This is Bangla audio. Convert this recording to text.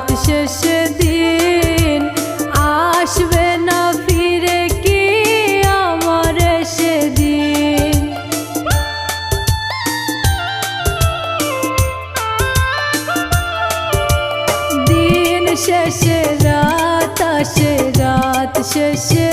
রাত শেষ দিন আসবে না ফিরে কি আমার সেদিন? দিন শেষে, রাত আসে, রাত শেষে